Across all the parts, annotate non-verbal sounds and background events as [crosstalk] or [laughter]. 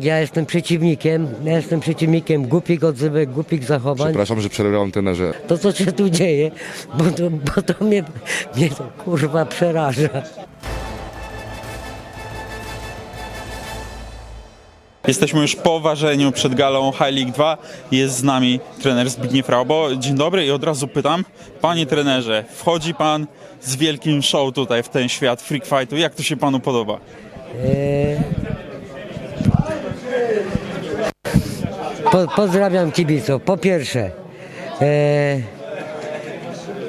Ja jestem przeciwnikiem, ja jestem przeciwnikiem głupich odzywek, głupich zachowań. Przepraszam, że przerywam trenerze. To co się tu dzieje, bo to, bo to mnie, mnie to kurwa przeraża. Jesteśmy już po ważeniu przed galą High League 2. Jest z nami trener Zbigniew Raubo. Dzień dobry i od razu pytam, panie trenerze, wchodzi pan z wielkim show tutaj w ten świat freak fightu. Jak to się panu podoba? Po, pozdrawiam kibiców. Po pierwsze, e,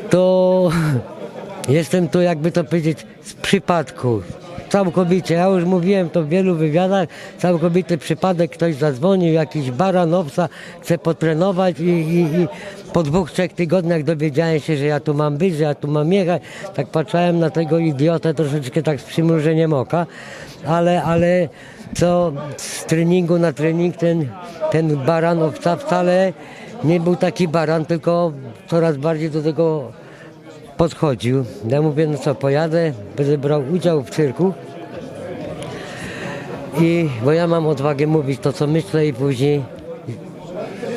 to [laughs] jestem tu, jakby to powiedzieć, z przypadku. Całkowicie, ja już mówiłem to w wielu wywiadach, całkowity przypadek, ktoś zadzwonił, jakiś baranowca, chce potrenować i, i, i po dwóch, trzech tygodniach dowiedziałem się, że ja tu mam być, że ja tu mam jechać. Tak patrzyłem na tego idiotę troszeczkę tak z przymrużeniem oka, ale, ale co z treningu na trening ten, ten baran owca wcale nie był taki baran, tylko coraz bardziej do tego podchodził. Ja mówię, no co, pojadę, będę brał udział w cyrku. I, bo ja mam odwagę mówić to, co myślę i później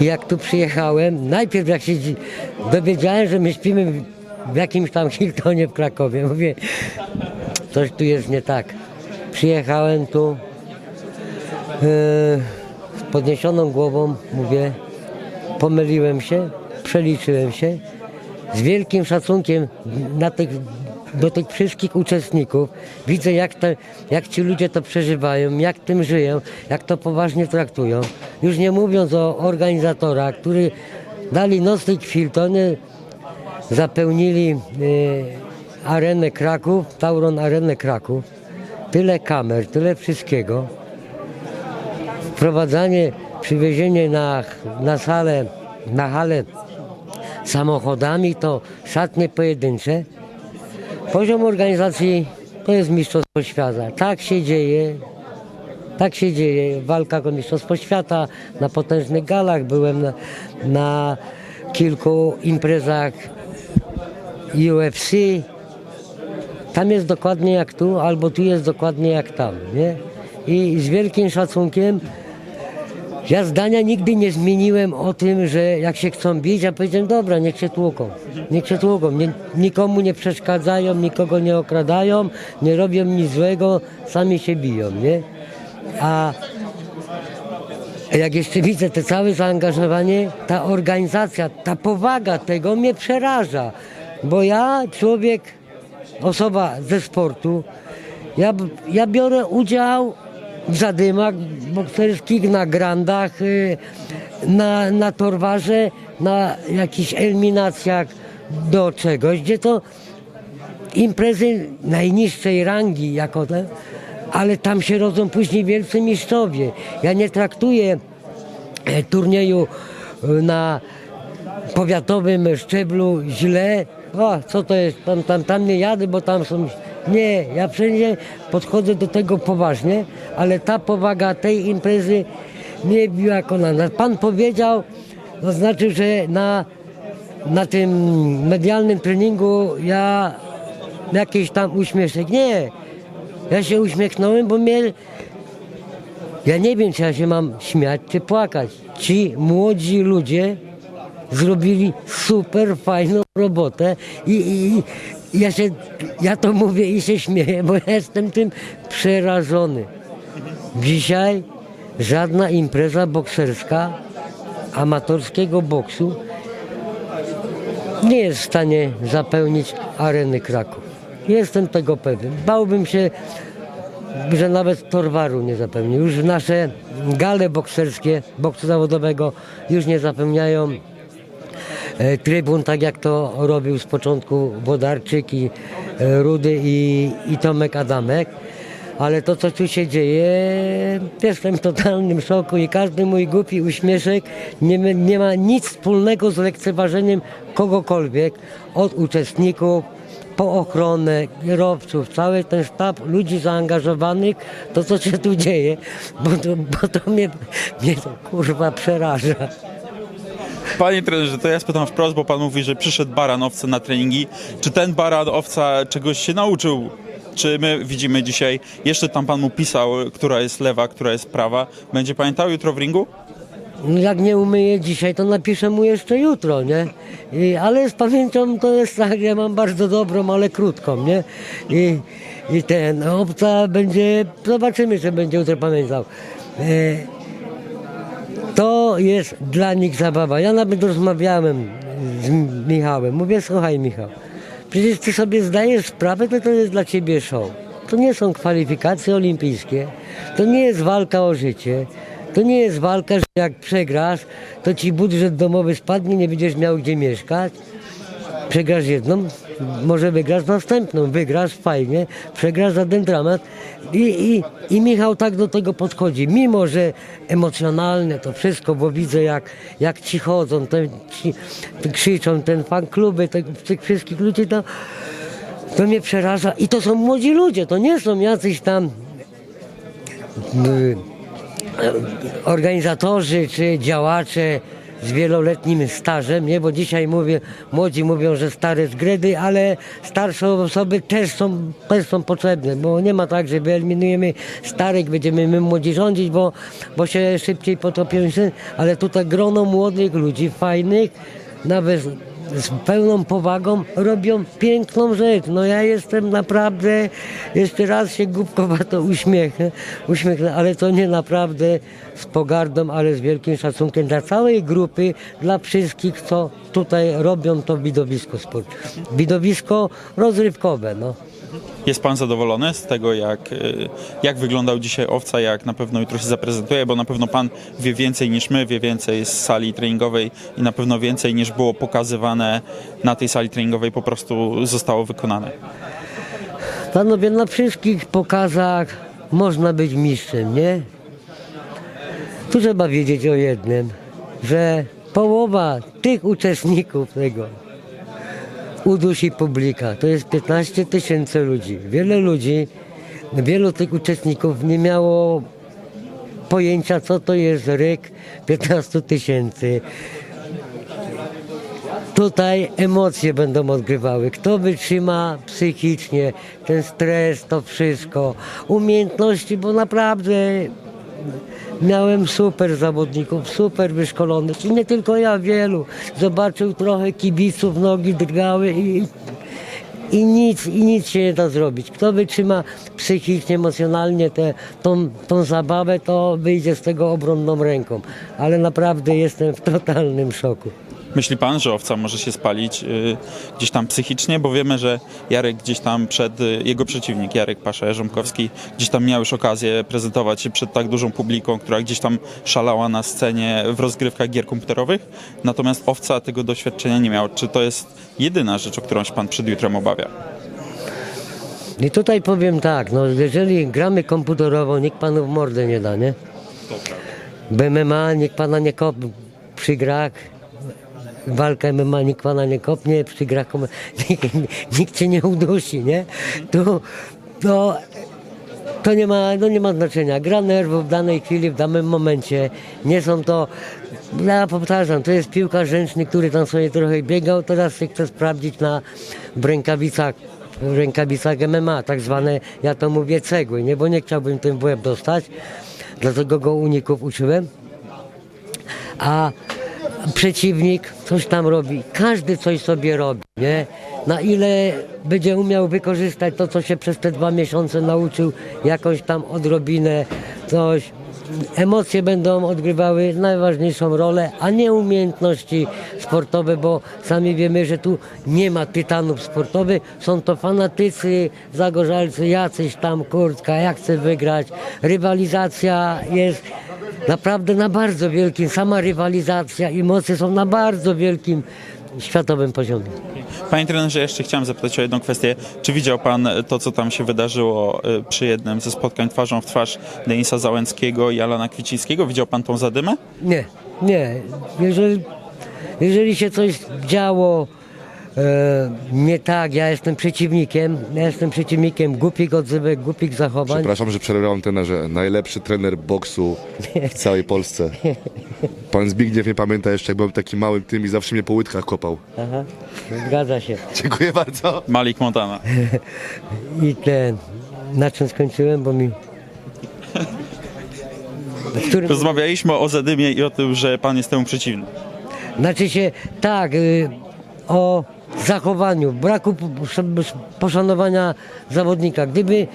jak tu przyjechałem, najpierw jak się dzi- dowiedziałem, że my śpimy w- jakimś tam Hiltonie w Krakowie, [laughs] mówię, coś tu jest nie tak. Przyjechałem tu z podniesioną głową, mówię, pomyliłem się, przeliczyłem się. Z wielkim szacunkiem na tych, do tych wszystkich uczestników widzę, jak, te, jak ci ludzie to przeżywają, jak tym żyją, jak to poważnie traktują. Już nie mówiąc o organizatorach, którzy dali nocny kwiltony, zapełnili e, arenę Kraków, Tauron Arenę Kraków. Tyle kamer, tyle wszystkiego wprowadzanie, przywiezienie na, na salę, na halę samochodami to szatnie pojedyncze. Poziom organizacji to jest mistrzostwo świata. Tak się dzieje. Tak się dzieje. Walka o mistrzostwo świata na potężnych galach. Byłem na, na kilku imprezach UFC. Tam jest dokładnie jak tu, albo tu jest dokładnie jak tam, nie? I z wielkim szacunkiem ja zdania nigdy nie zmieniłem o tym, że jak się chcą bić, ja powiedziałem, dobra, niech się tłuką, niech się tłuką, nie, nikomu nie przeszkadzają, nikogo nie okradają, nie robią nic złego, sami się biją, nie? A jak jeszcze widzę te całe zaangażowanie, ta organizacja, ta powaga tego mnie przeraża, bo ja, człowiek, osoba ze sportu, ja, ja biorę udział w zadymach bokserskich, na grandach, y, na, na torwarze, na jakichś eliminacjach do czegoś, gdzie to imprezy najniższej rangi jako te, ale tam się rodzą później wielcy mistrzowie. Ja nie traktuję e, turnieju e, na powiatowym szczeblu źle. O, co to jest? Tam, tam, tam nie jadę, bo tam są... Nie, ja wszędzie podchodzę do tego poważnie, ale ta powaga tej imprezy mnie biła kolana. Pan powiedział, to znaczy, że na, na tym medialnym treningu ja jakiś tam uśmieszek. Nie, ja się uśmiechnąłem, bo mnie ja nie wiem, czy ja się mam śmiać, czy płakać. Ci młodzi ludzie zrobili super fajną robotę i, i ja się, ja to mówię i się śmieję, bo jestem tym przerażony. Dzisiaj żadna impreza bokserska amatorskiego boksu nie jest w stanie zapełnić areny Kraków. Jestem tego pewien. Bałbym się, że nawet Torwaru nie zapełni. Już nasze gale bokserskie, boksu zawodowego już nie zapełniają trybun, tak jak to robił z początku Wodarczyk i e, Rudy i, i Tomek Adamek. Ale to, co tu się dzieje, jestem w totalnym szoku i każdy mój głupi uśmieszek nie, nie ma nic wspólnego z lekceważeniem kogokolwiek, od uczestników, po ochronę, kierowców, cały ten sztab ludzi zaangażowanych, to co się tu dzieje, bo to, bo to mnie, mnie to kurwa przeraża. Panie trenerze, to ja spytam wprost, bo pan mówi, że przyszedł baran owca na treningi. Czy ten baran owca czegoś się nauczył Czy my widzimy dzisiaj, jeszcze tam pan mu pisał, która jest lewa, która jest prawa. Będzie pamiętał jutro w ringu? No Jak nie umyję dzisiaj, to napiszę mu jeszcze jutro, nie? I, ale z pamięcią to jest tak, ja mam bardzo dobrą, ale krótką, nie? I, i ten obca będzie, zobaczymy, czy będzie jutro pamiętał. E, to jest dla nich zabawa. Ja nawet rozmawiałem z Michałem. Mówię, słuchaj Michał, przecież ty sobie zdajesz sprawę, że to jest dla ciebie show. To nie są kwalifikacje olimpijskie, to nie jest walka o życie, to nie jest walka, że jak przegrasz, to ci budżet domowy spadnie, nie będziesz miał gdzie mieszkać. Przegrasz jedną, może wygrasz następną, wygrasz fajnie, przegrasz za ten dramat. I, i, I Michał tak do tego podchodzi, mimo że emocjonalne to wszystko, bo widzę jak, jak ci chodzą, te, ci, krzyczą, ten fan kluby, te, tych wszystkich ludzi, to, to mnie przeraża. I to są młodzi ludzie, to nie są jacyś tam y, organizatorzy czy działacze z wieloletnim stażem, nie? Bo dzisiaj mówię, młodzi mówią, że stare z gredy, ale starsze osoby też są, też są potrzebne, bo nie ma tak, że wyeliminujemy starych, będziemy my młodzi rządzić, bo, bo się szybciej potopią, ale tutaj grono młodych ludzi, fajnych, nawet z pełną powagą robią piękną rzecz. No ja jestem naprawdę, jeszcze raz się głupkowato [laughs] uśmiechnę, uśmiechnę, ale to nie naprawdę z pogardą, ale z wielkim szacunkiem dla całej grupy, dla wszystkich, co tutaj robią to widowisko sport. Widowisko rozrywkowe, no. Jest pan zadowolony z tego, jak, y, jak wyglądał dzisiaj owca, jak na pewno jutro się zaprezentuje, bo na pewno pan wie więcej niż my, wie więcej z sali treningowej i na pewno więcej niż było pokazywane na tej sali treningowej po prostu zostało wykonane. Panowie, na wszystkich pokazach można być mistrzem, nie? Tu trzeba wiedzieć o jednym, że połowa tych uczestników tego udusi publika. To jest 15 tysięcy ludzi. Wiele ludzi, wielu tych uczestników nie miało pojęcia, co to jest ryk 15 tysięcy. Tutaj emocje będą odgrywały. Kto wytrzyma psychicznie ten stres, to wszystko. Umiejętności, bo naprawdę miałem super zawodników, super wyszkolonych. I nie tylko ja, wielu. Zobaczył trochę kibiców, nogi drgały i, i nic, i nic się nie da zrobić. Kto wytrzyma psychicznie, emocjonalnie tę tą, tą zabawę, to wyjdzie z tego obronną ręką. Ale naprawdę jestem w totalnym szoku. Myśli pan, że owca może się spalić y, gdzieś tam psychicznie, bo wiemy, że Jarek gdzieś tam przed, y, jego przeciwnik, Jarek Pasza Jarząbkowski, gdzieś tam miał już okazję prezentować się przed tak dużą publiką, która gdzieś tam szalała na scenie w rozgrywkach gier komputerowych, natomiast owca tego doświadczenia nie miał. Czy to jest jedyna rzecz, o którą się pan przed jutrem obawia? I tutaj powiem tak, no jeżeli gramy komputerowo, nikt panu w mordę nie da, nie? W MMA nikt pana nie kop przy grach. Walka MMA nikt pana nie kopnie, przy grach [laughs] nikt, nikt cię nie udusi, nie? To, to, to nie ma, no nie ma znaczenia. Gra nerwów w danej chwili, w danym momencie. Nie są to, ja powtarzam, to jest piłkarz ręczny, który tam sobie trochę biegał, teraz się chce sprawdzić na w rękawicach w rękawicach MMA, tak zwane, ja to mówię cegły, nie, bo nie chciałbym tym w dostać, dlatego go uników uczyłem. A przeciwnik coś tam robi, każdy coś sobie robi, nie? Na ile będzie umiał wykorzystać to, co się przez te dwa miesiące nauczył, jakąś tam odrobinę, coś. Emocje będą odgrywały najważniejszą rolę, a nie umiejętności sportowe, bo sami wiemy, że tu nie ma tytanów sportowych. Są to fanatycy, zagorzalcy, jacyś tam, kurtka, jak chce wygrać. Rywalizacja jest naprawdę na bardzo wielkim, sama rywalizacja, emocje są na bardzo wielkim światowym poziomie. Panie trenerze, jeszcze chciałem zapytać o jedną kwestię. Czy widział pan to, co tam się wydarzyło y, przy jednym ze spotkań twarzą w twarz Denisa Załęckiego i Alana Kwicińskiego? Widział pan tą zadymę? Nie, nie. Jeżeli, jeżeli się coś działo e, nie tak, ja jestem przeciwnikiem, ja jestem przeciwnikiem głupich odzywek, głupich zachowań. Przepraszam, że przerywam trenerze. Najlepszy trener boksu w całej Polsce. Pan Zbigniew mnie pamięta jeszcze, jak byłem takim małym tym i zawsze mnie po łydkach kopał. Aha, zgadza się. Dziękuję bardzo. Malik Montana. I ten, Na czym skończyłem, bo mi... W którym... Rozmawialiśmy o Zadymie i o tym, że pan jest temu przeciwny. Znaczy się, tak, y, o zachowaniu, braku poszanowania zawodnika. Gdyby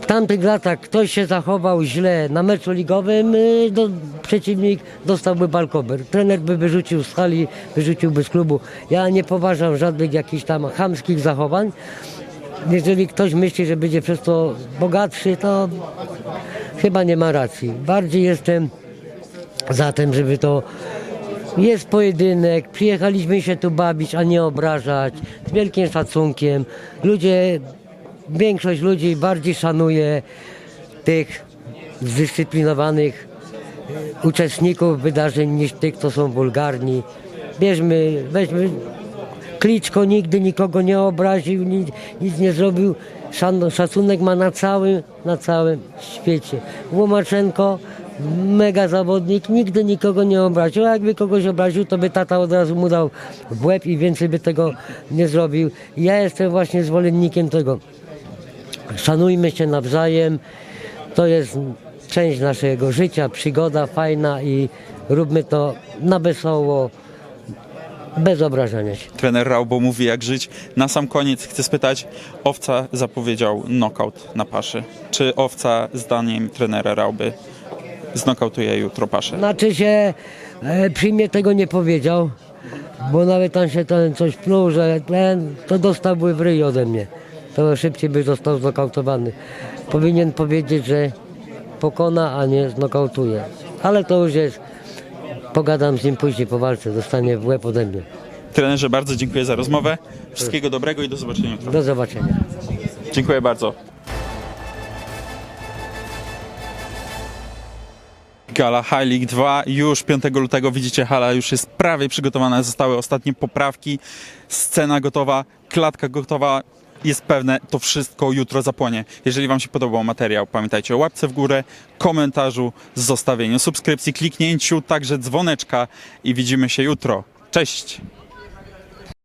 w tamtych latach ktoś się zachował źle na meczu ligowym, y, do, przeciwnik dostałby balkober. Trener by wyrzucił z hali, wyrzuciłby z klubu. Ja nie poważam żadnych jakichś tam chamskich zachowań. Jeżeli ktoś myśli, że będzie przez to bogatszy, to chyba nie ma racji. Bardziej jestem za tym, żeby to jest pojedynek, przyjechaliśmy się tu bawić, a nie obrażać, z wielkim szacunkiem. Ludzie, większość ludzi bardziej szanuje tych zdyscyplinowanych uczestników wydarzeń niż tych, co są wulgarni. Bierzmy, weźmy, Kliczko nigdy nikogo nie obraził, nic, nic nie zrobił. Szacunek ma na całym, na całym świecie. Łomaczenko, mega zawodnik, nigdy nikogo nie obraził. A jakby kogoś obraził, to by tata od razu mu dał w łeb i więcej by tego nie zrobił. Ja jestem właśnie zwolennikiem tego. Szanujmy się nawzajem. To jest część naszego życia, przygoda fajna i róbmy to na wesoło, bez obrażania się. Trener Raubo mówi jak żyć. Na sam koniec chcę spytać, Owca zapowiedział knockout na paszy. Czy Owca zdaniem trenera Rauby znokautuje jutro paszę? Znaczy się, e, przy mnie tego nie powiedział, bo nawet tam się ten coś pluł, że ten, to dostałby w ryj ode mnie. To szybciej by został znokautowany. Powinien powiedzieć, że pokona, a nie znokautuje. Ale to już jest, pogadam z nim później po walce, dostanie w łeb ode mnie. Trenerze, bardzo dziękuję za rozmowę. Wszystkiego dobrego i do zobaczenia jutro. Do zobaczenia. Dziękuję bardzo. Gala High League 2 już 5 lutego widzicie hala już jest prawie przygotowana, zostały ostatnie poprawki, scena gotowa, klatka gotowa. Jest pewne, to wszystko jutro zapłonie. Jeżeli Wam się podobał materiał, pamiętajcie o łapce w górę, komentarzu, zostawieniu subskrypcji, kliknięciu także dzwoneczka i widzimy się jutro. Cześć!